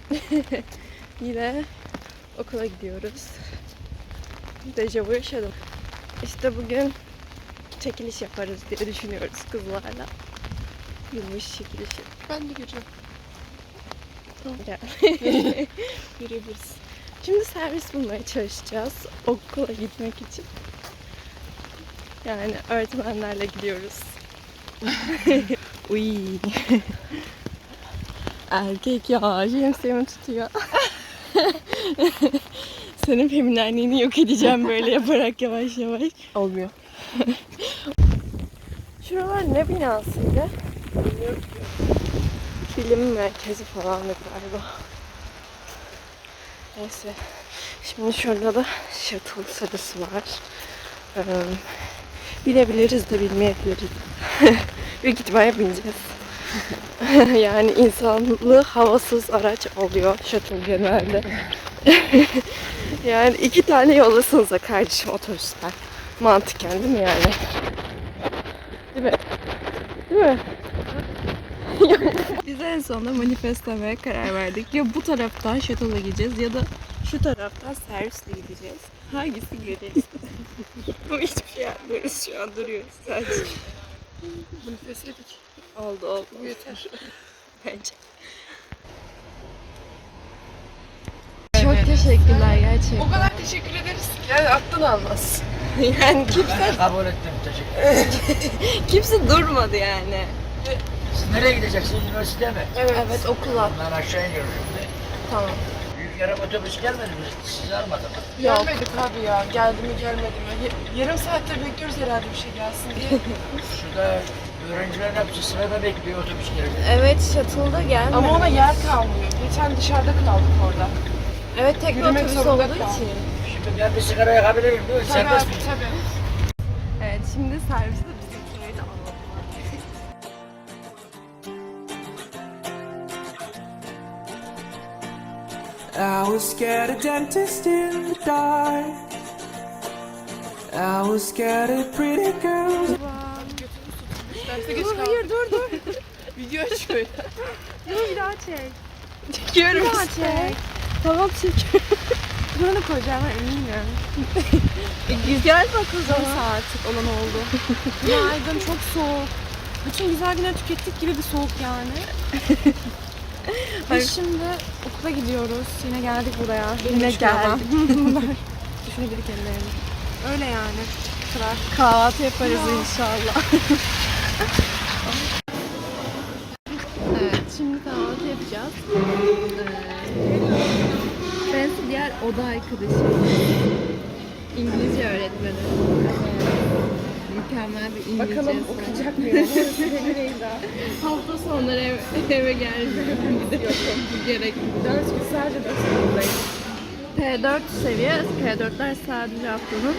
Yine okula gidiyoruz. Dejavu yaşadım. İşte bugün çekiliş yaparız diye düşünüyoruz kızlarla. Yılmış çekilişi. Ben de gireceğim. Gel. Yürüyebiliriz. Şimdi servis bulmaya çalışacağız. Okula gitmek için. Yani öğretmenlerle gidiyoruz. Uy. Erkek ya. Şemsiyemi tutuyor. Senin feminenliğini yok edeceğim böyle yaparak yavaş yavaş. Olmuyor. Şuralar ne binasıydı? Bilim merkezi falandı galiba. Neyse. Şimdi şurada da shuttle sırası var. Ee, bilebiliriz de bilmeyebiliriz. Büyük ihtimalle bineceğiz. yani insanlı havasız araç oluyor shuttle genelde. yani iki tane yollasanıza kardeşim otobüsler. Mantıken değil mi yani? Değil mi? Değil mi? Biz en sonunda manifestlemeye karar verdik. Ya bu taraftan shuttle'a gideceğiz ya da Şu taraftan servisle gideceğiz. Hangisi göreriz? Ama hiçbir şey yapmıyoruz şu an duruyoruz sadece. Bunu fesledik. Oldu oldu. Yeter. Bence. çok teşekkürler gerçekten. O kadar teşekkür ederiz. Yani aklın almaz. Yani kimse, Kabul ettim. Teşekkür kimse durmadı yani. Siz nereye gideceksiniz? Üniversiteye mi? Evet. Evet okula. Ben aşağı iniyorum şimdi. Tamam. Büyük yarım otobüs gelmedi mi? Sizi almadı mı? Gelmedik abi ya. Geldi mi gelmedi mi? Y- yarım saattir bekliyoruz herhalde bir şey gelsin diye. Şurada öğrencilerin hepsi sırada bekliyor otobüs gelecek. Evet shuttle'da gelmedi. Ama ona yer kalmıyor. Geçen dışarıda kaldık orada. Evet tek bir Yürümek otobüs zorunda olduğu kaldım. için. Şimdi ben bir sigara yakabilirim değil mi? Tabii Serbest tabii. Evet şimdi serviste bizimkileri de alalım. I was scared of dentists in the dark. I was scared of pretty girls. Derse geç kaldık. Hayır dur dur. Video açıyor ya. Çekiyorum işte. Tamam çekiyorum. Buranı koyacağım eminim. E, güzel bak o zaman. Neyse artık olan oldu. Günaydın çok soğuk. Bütün güzel günleri tükettik gibi bir soğuk yani. Hayır. Biz şimdi okula gidiyoruz. Yine geldik buraya. Yine şurada. geldik. Bunlar düşünebilir kendilerini. Öyle yani. Sıra. Kahvaltı yaparız inşallah. Evet, şimdi kahvaltı yapacağız. Ee, ben diğer oda arkadaşım. İngilizce öğretmeni. Mükemmel bir İngilizce. Bakalım okuyacak mıyım? Hafta sonları ev, eve geldim. Gerek. Ders gün sadece ders sonundayım. P4 seviye. P4'ler sadece haftanın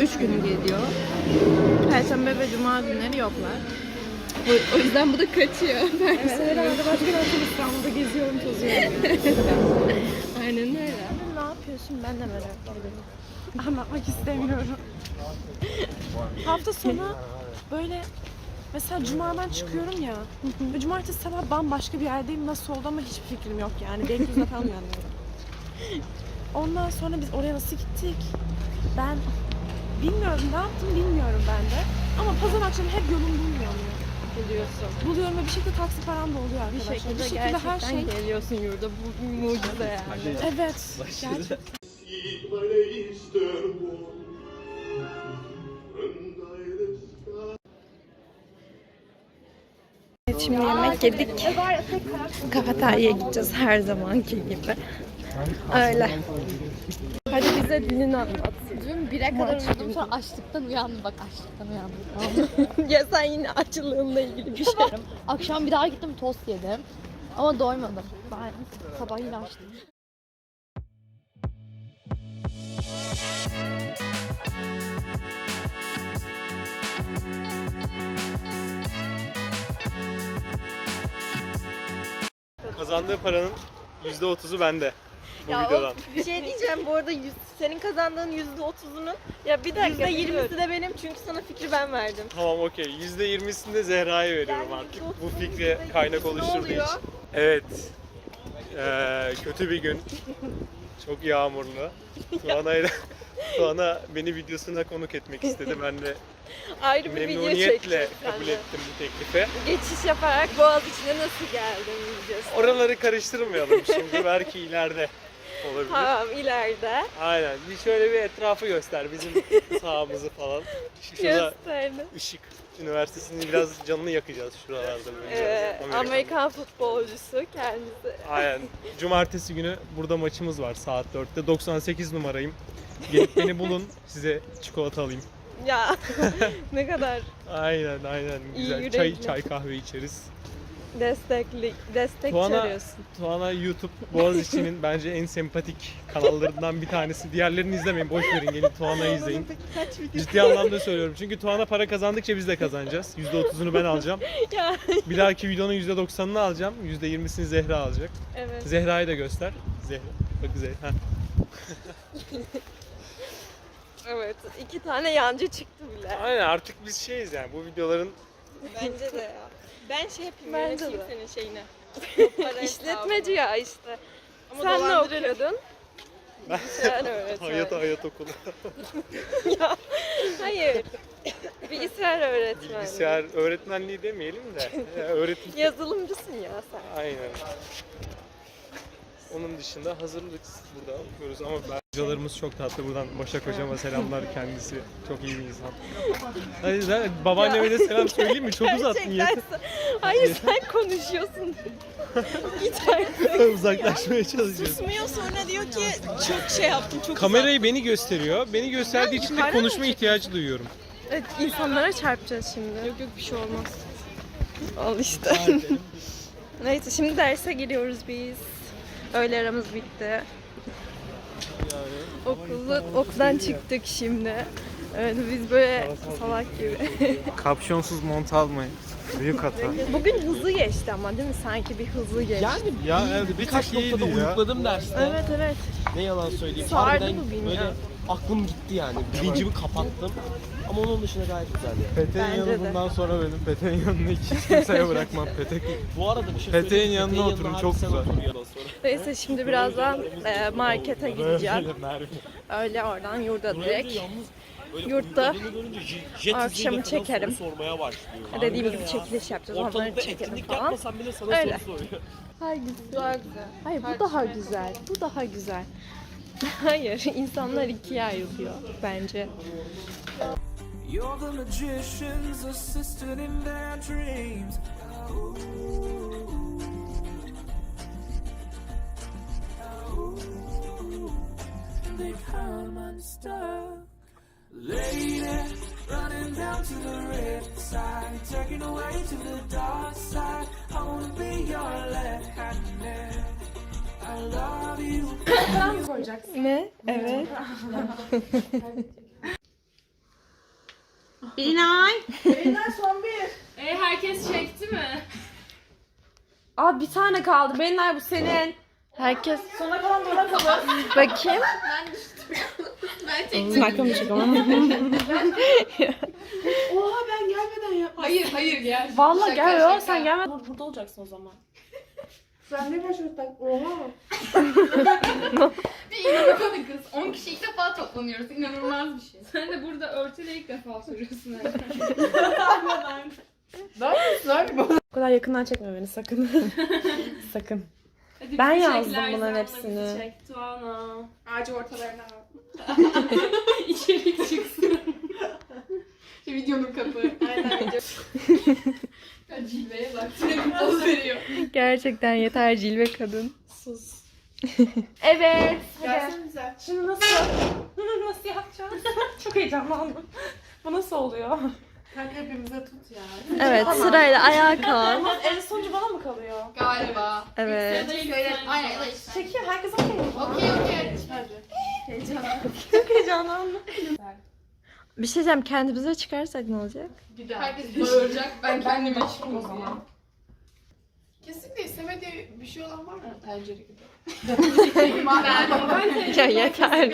3 günü geliyor. Ve cuma günleri yoklar. O, o yüzden bu da kaçıyor. Evet herhalde başka bir İstanbul'da geziyorum tozuyorum. Aynen öyle. ne yapıyorsun ben de merak ediyorum. Anlatmak istemiyorum. Hafta sonu böyle mesela cumadan çıkıyorum ya ve cumartesi sabah bambaşka bir yerdeyim nasıl oldu ama hiçbir fikrim yok yani. Beylikdüzü'ne falan uyanıyorum. Ondan sonra biz oraya nasıl gittik? Ben bilmiyorum ne yaptım bilmiyorum ben de. Ama pazar akşamı hep yolum bulmuyor mu? Buluyorsun. Buluyorum ve bir şekilde taksi param da oluyor Bir arkadaşlar. şekilde, bir şekilde her gerçekten şey. geliyorsun yurda. Bu bir mucize yani. Evet. Gerçekten. Şimdi yemek yedik. Kafeteryaya gideceğiz her zamanki gibi. Öyle. Hadi bize dinini anlat. Dün 1'e kadar uyudum sonra açlıktan uyandım. Bak açlıktan uyandım. Tamam mı? ya sen yine açlığınla ilgili bir şey. Akşam bir daha gittim tost yedim. Ama doymadım. Ben sabah yine açtım. Kazandığı paranın %30'u bende. Bu Ya videodan. o bir şey diyeceğim bu arada yüz, senin kazandığın yüzde otuzunun ya bir dakika yüzde yirmisi de benim çünkü sana fikri ben verdim. Tamam okey. %20'sini de Zehra'ya veriyorum Yani artık. %30'un Bu fikre yüzde kaynak oluşturduğu için. Evet. Ee, kötü bir gün. Çok yağmurlu. Tuana'yla Tuana beni videosuna konuk etmek istedi. Ben de Ayrı bir memnuniyetle kabul ettim bu teklife. Geçiş yaparak Boğaziçi'ne nasıl geldin diyeceğiz. Oraları karıştırmayalım şimdi. Belki ileride olabilir. Tamam ileride Aynen. Bir şöyle bir etrafı göster bizim sahamızı falan. Şurada gösterdim. Işık Üniversitesi'nin biraz canını yakacağız şuralarda. Ee, Amerika. Amerikan futbolcusu kendisi. Aynen. Cumartesi günü burada maçımız var saat 4'te. 98 numarayım. Gelip beni bulun. Size çikolata alayım. Ya ne kadar Aynen aynen. İyi Güzel. Çay, yürekli. çay kahve içeriz. Destekli destek Tuana- çağırıyorsun. Tuana YouTube Boğaziçi'nin bence en sempatik kanallarından bir tanesi. Diğerlerini izlemeyin. Boş verin. Gelin Tuana'yı izleyin. Ciddi anlamda söylüyorum. Çünkü Tuana para kazandıkça biz de kazanacağız. %30'unu ben alacağım. Ya Bir dahaki videonun %90'ını alacağım. %20'sini Zehra alacak. evet. Zehra'yı da göster. Zehra. Bak Zehra. Evet. iki tane yancı çıktı bile. Aynen artık biz şeyiz yani bu videoların Bence de ya. Ben şey yapayım, Bence yöneteyim de. senin şeyini. İşletmeci ya işte. Ama Sen ne dolandırırım. okuyordun? Bilgisayar öğretmeni. hayat hayat okulu. Hayır. Bilgisayar öğretmeni. Bilgisayar öğretmenliği demeyelim de e, öğretim. Yazılımcısın ya sen. Aynen. Onun dışında hazırlık burada okuyoruz ama hocalarımız çok tatlı. Buradan Başak hocama selamlar kendisi. Çok iyi bir insan. Hadi ben babaanneme de selam söyleyeyim mi? Çok uzattın ya. Gerçekten sen- Hayır sen konuşuyorsun. Git artık. Uzaklaşmaya çalışıyorum. Susmuyor sonra diyor ki çok şey yaptım, çok Kamerayı beni gösteriyor. Beni gösterdiği için de konuşma ihtiyacı duyuyorum. Evet insanlara çarpacağız şimdi. Yok yok bir şey olmaz. Al işte. Neyse şimdi derse giriyoruz biz. Öğle aramız bitti. Okulu, okuldan çıktık şimdi. Evet biz böyle salak gibi. Kapşonsuz mont almayın. Büyük hata. Bugün hızlı geçti ama değil mi? Sanki bir hızlı geçti. Yani Ya evet, bir birkaç noktada uyukladım derste. Evet evet. Ne yalan söyleyeyim. Sardı Harbiden bugün böyle ya. aklım gitti yani. Bilincimi kapattım. Ama onun dışında gayet güzeldi. Petek'in Bence yanı de. bundan sonra benim. Petek'in yanını hiç kimseye bırakmam. Petek Bu arada bir şey Peteğin söyleyeyim. yanına Peteğin oturun, çok sen güzel. otur yandan sonra. Neyse şimdi birazdan e, markete gideceğim. Merve. Öyle oradan yurda direkt. yalnız böyle Yurtta görünce jet- akşamı çekerim. sormaya başlıyor. Dediğim gibi ya. çekiliş yapacağız. Onları Ortalıkta çekelim etkinlik falan. bile sana Öyle. soru soruyor. Hayır daha güzel. Hayır bu daha güzel. Bu daha güzel. Hayır insanlar ikiye ayrılıyor bence. You're the magician's assistant in their dreams. They come unstuck. Lady, running down to the red side, taking away to the dark side. I wanna be your left hand man. I love you. Ne? Evet. Aa bir tane kaldı. Benler bu senin. Herkes sona kalan bana kalır. Bakayım. Ben çektim. Arkamı çek ama. Vallahi gel ya sen gelme. Burada olacaksın o zaman. Bir inanamadı kız. 10 kişi ilk defa toplanıyoruz. İnanılmaz bir şey. Sen de burada örtüyle ilk defa soruyorsun. O kadar yakından çekme beni sakın. sakın. Ben yazdım bunların hepsini. Çek Tuana. Ağacı ortalarına İçerik çıksın. Videonun kapı. Aynen. Ya Cilveye bak. Sürekli poz veriyor. Gerçekten yeter cilve kadın. Sus. Evet. Gelsenize. Şimdi nasıl? nasıl yapacağız? Çok heyecanlandım. Bu nasıl oluyor? Kanka hepimize tut ya. Evet sırayla ayağa kalk. Ama en sonucu bana mı kalıyor? Galiba. Evet. Şöyle. Aynen. Çekeyim herkes okey mi? Okey okey. Çok heyecanlandım. Bir şey diyeceğim kendimize çıkarsak ne olacak? Herkes bağıracak. Ben kendime çıkım o zaman. Kesinlikle istemediği bir şey olan var mı? Tencere gibi. ben, Ya yeter.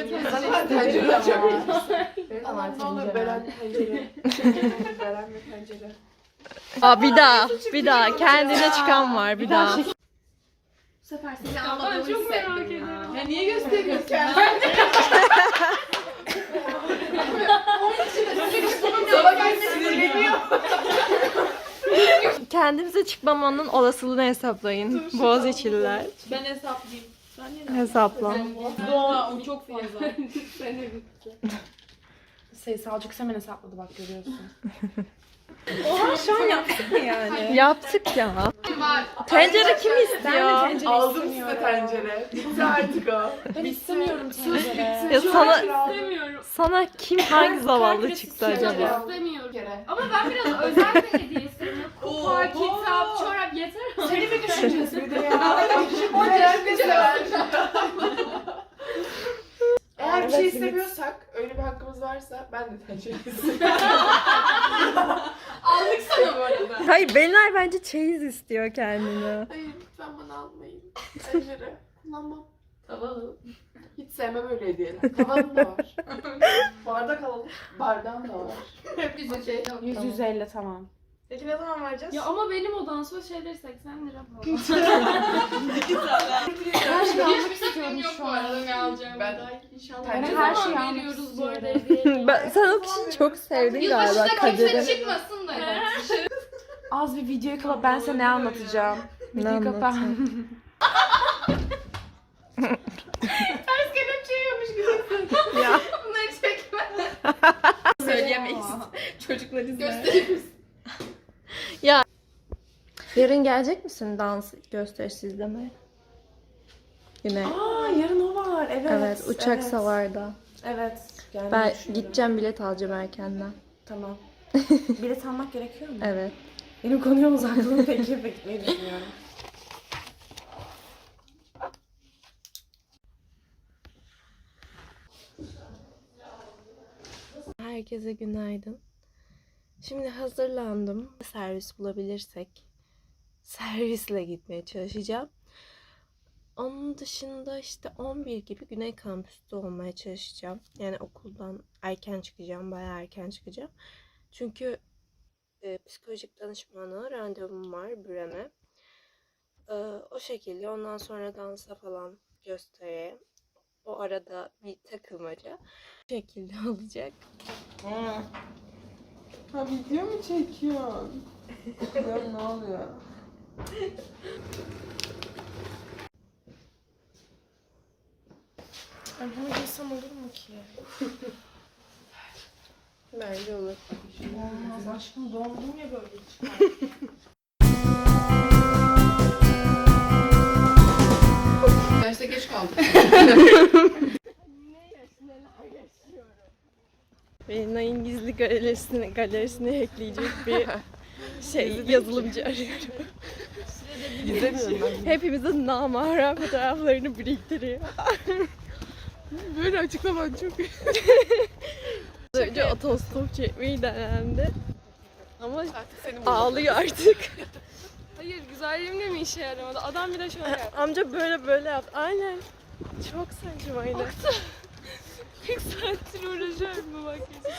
Aa bir daha. Bir daha. Kendine çıkan var bir daha. Bu sefer seni anladığımı hissettim ya. niye gösteriyorsun? Gelmesi Kendimize çıkmamanın olasılığını hesaplayın. Boğaziçi'liler. Ben hesaplayayım. Hesapla. Doğa o çok fazla. Sayısalcık hemen hesapladı bak görüyorsun. Yaptık ya. Tencere kim istiyor? Aldım size tencere. Bitti artık o. Ben istemiyorum tencere. Ya sana İstemiyorum. sana kim hangi zavallı çıktı acaba? İstemiyorum. Ama ben biraz özel bir hediye istiyorum. Kupa, kitap, çorap yeter. Seni mi düşüneceğiz bir de ya? Eğer bir şey istemiyorsak, öyle bir hakkımız varsa ben de tencere istiyorum. Aldık sana bu arada. Hayır Belinay bence çeyiz istiyor kendine. Hayır lütfen bana almayın. Tencere kullanmam. Tamam. Hiç sevmem öyle hediyeler. Tavanım da var. Bardak alalım. Bardağım da var. Hep güzel şey. 150 tamam. Peki ne zaman vereceğiz? Ya ama benim o dansöz şeyleri 80 lira falan. her şeyi almak yok bu arada ne alacağım. Ben- İnşallah. Ben Ne her şeyi almak veriyoruz bu arada hediye? Ben, sen o kişiyi çok sevdin galiba Yılbaşında Kadir'i. kimse çıkmasın da. evet. Az bir videoyu kapa ben size ne anlatacağım. Ne Videoyu kapa. anlatıyorsun? Ters kelepçeyiyormuş gibi. Ya. Bunları çekme. Söyleyemeyiz. Çocuklar Gösteririz. Yarın gelecek misin dans gösterisi izlemeye? Yine. Aa yarın o var. Evet. Evet, uçak evet. savarda. Evet. gelmeyi Ben düşünüyorum. gideceğim bilet alacağım erkenden. Tamam. Bilet almak gerekiyor mu? Evet. Benim konuya uzaklığım peki ve gitmeyi düşünüyorum. Herkese günaydın. Şimdi hazırlandım. Servis bulabilirsek servisle gitmeye çalışacağım. Onun dışında işte 11 gibi Güney Kampüs'te olmaya çalışacağım. Yani okuldan erken çıkacağım, bayağı erken çıkacağım. Çünkü e, psikolojik danışmana randevum var Bürem'e. E, o şekilde ondan sonra dansa falan gösteriye. O arada bir takılmaca. Bu şekilde olacak. Ha video mu çekiyorsun? ya ne oluyor? Ay bunu giysem olur mu ki? Bence olur. Olmaz aşkım dondum ya böyle Derste geç kaldık. Belinay'ın gizli galerisine, galerisine ekleyecek bir şey yazılımcı arıyorum. Hepimizin namahrem fotoğraflarını biriktiriyor. Böyle açıklaman çok Az önce otostop çekmeyi denendi. Ama ağlıyor artık. Hayır güzelliğimle mi işe yaramadı? Adam bir de şöyle yaptı. Amca böyle böyle yaptı. Aynen. Çok saçmaydı. 40 saattir uğraşıyorum bu makyajı.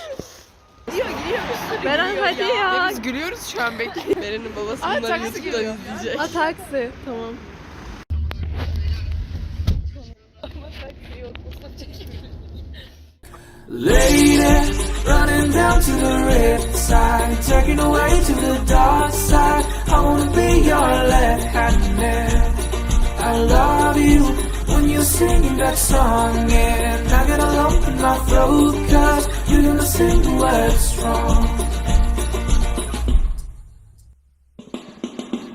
Beren hadi ya. Biz gülüyoruz şu an belki. Beren'in babası bunları YouTube'dan izleyecek. A taksi. Tamam. Lady, running down to the red side, taking away to the dark side. I wanna be your left hand man. I love you when you're singing that song, and I get a lump in my throat, cause you're gonna sing the words wrong.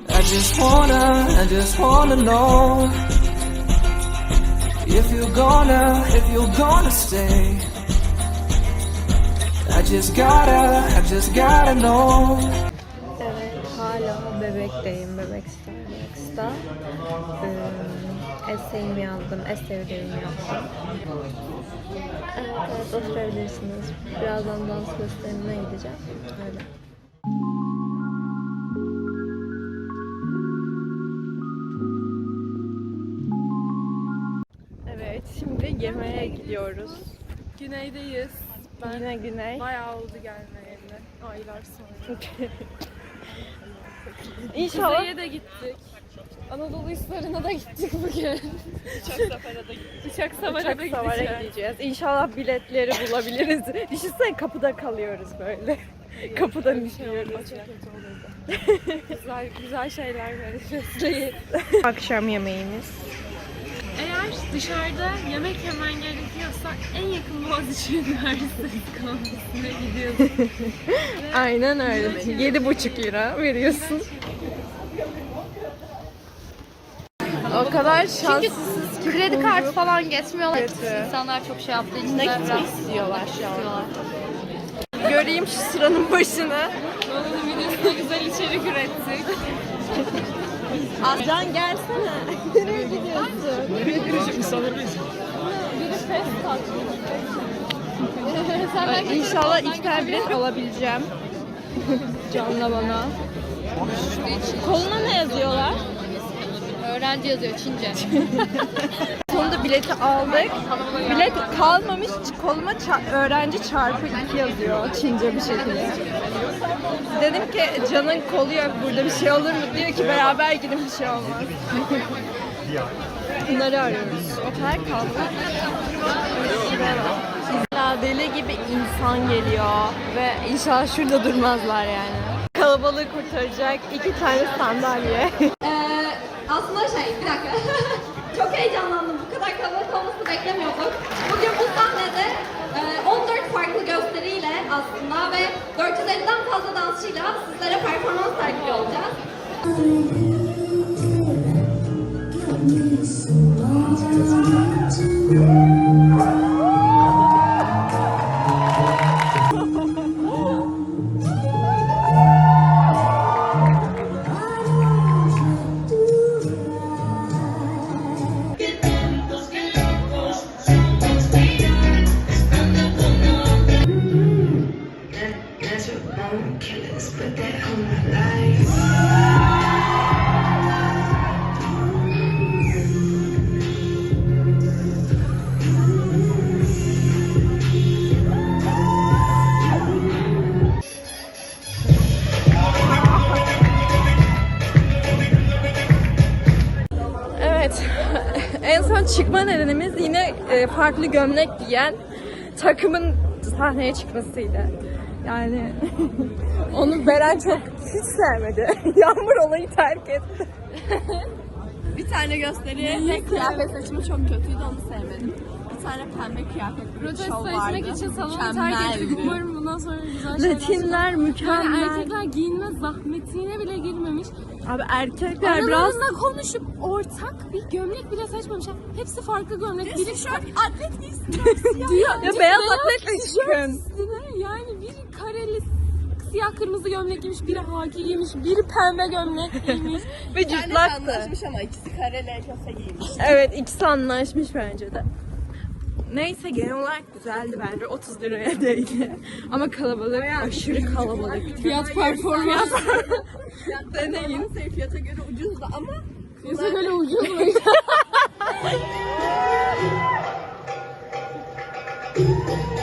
I just wanna, I just wanna know if you're gonna, if you're gonna stay. I just gotta, I just gotta know. Evet, hala bebekteyim, bebek Starbucks'ta. Ee, eh, eseğimi yazdım, eserlerimi yaptım. Evet, evet, oturabilirsiniz. Birazdan dans gösterimine gideceğim. Öyle. Evet, şimdi yemeğe gidiyoruz. Güneydeyiz. Ben Yine güney. bayağı oldu gelmeyeli. Aylar sonra. İnşallah Kuzey'e de gittik. Anadolu Hisarı'na da gittik bugün. uçak Savar'a da Uçak savara gideceğiz. gideceğiz. İnşallah biletleri bulabiliriz. Düşünsene kapıda kalıyoruz böyle. Kapıdan düşüyoruz. Güzel, güzel şeyler göreceğiz. Akşam yemeğimiz. Eğer dışarıda yemek yemen gerekiyorsa en yakın Boğaziçi Üniversitesi kampüsüne gidiyorsun. Aynen öyle. Yedi buçuk lira veriyorsun. O kadar şanssızsız ki Kredi kartı falan geçmiyorlar. Kötü. İnsanlar çok şey yaptığı için ne de gitmek biraz istiyorlar şu an. istiyorlar. Göreyim şu sıranın başını. Onun videosunda güzel içerik ürettik. Can gelsene. Nereye gidiyorsun? Nereye girecek insanları benziyor. Ay, İnşallah iki tane bilet alabileceğim. Canla bana. Koluna ne yazıyorlar? Öğrenci yazıyor Çince. Sonunda bileti aldık. Bilet kalmamış. Koluma ça- öğrenci çarpı 2 yazıyor Çince bir şekilde. Dedim ki Can'ın kolu yok burada bir şey olur mu? Diyor ki beraber gidin bir şey olmaz. Bunları arıyoruz. O kadar kaldı. Ya deli gibi insan geliyor ve inşallah şurada durmazlar yani. Kalabalığı kurtaracak iki tane sandalye. Aslında şey, bir dakika. Çok heyecanlandım. Bu kadar kalabalık olmasını beklemiyorduk. Bugün bu sahnede e, 14 farklı gösteriyle aslında ve 450'den fazla dansçıyla sizlere performans sergiliyor olacağız. Evet. Son çıkma nedenimiz yine e, farklı gömlek giyen takımın sahneye çıkmasıydı. Yani onu Beren çok hiç sevmedi. Yağmur olayı terk etti. bir tane gösteriye ve kıyafet seçimi çok kötüydü onu sevmedim. Bir tane pembe kıyafet bir Protesto şov vardı. etmek için salonu terk ettik. Mükemmeldi. Umarım bundan sonra güzel şeyler Latinler Yani mükemmel. erkekler giyinme zahmetine bile girmemiş. Abi erkekler biraz Aralarında konuşup ortak bir gömlek bile seçmemişler. Hepsi farklı gömlek. Biri atlet giysin. Diyor. ya beyaz atletle çıkın. Yani biri kareli siyah kırmızı gömlek giymiş, biri haki giymiş, biri pembe gömlek giymiş. Ve cırtlaktı. ama ikisi kareli elbise giymiş. Evet ikisi anlaşmış bence de. Neyse genel olarak güzeldi bence. 30 liraya değdi. Ama kalabalık, aşırı kalabalık. Fiyat performans. Deneyin. Fiyata göre ucuzdu ama Fiyata göre ucuz muydu?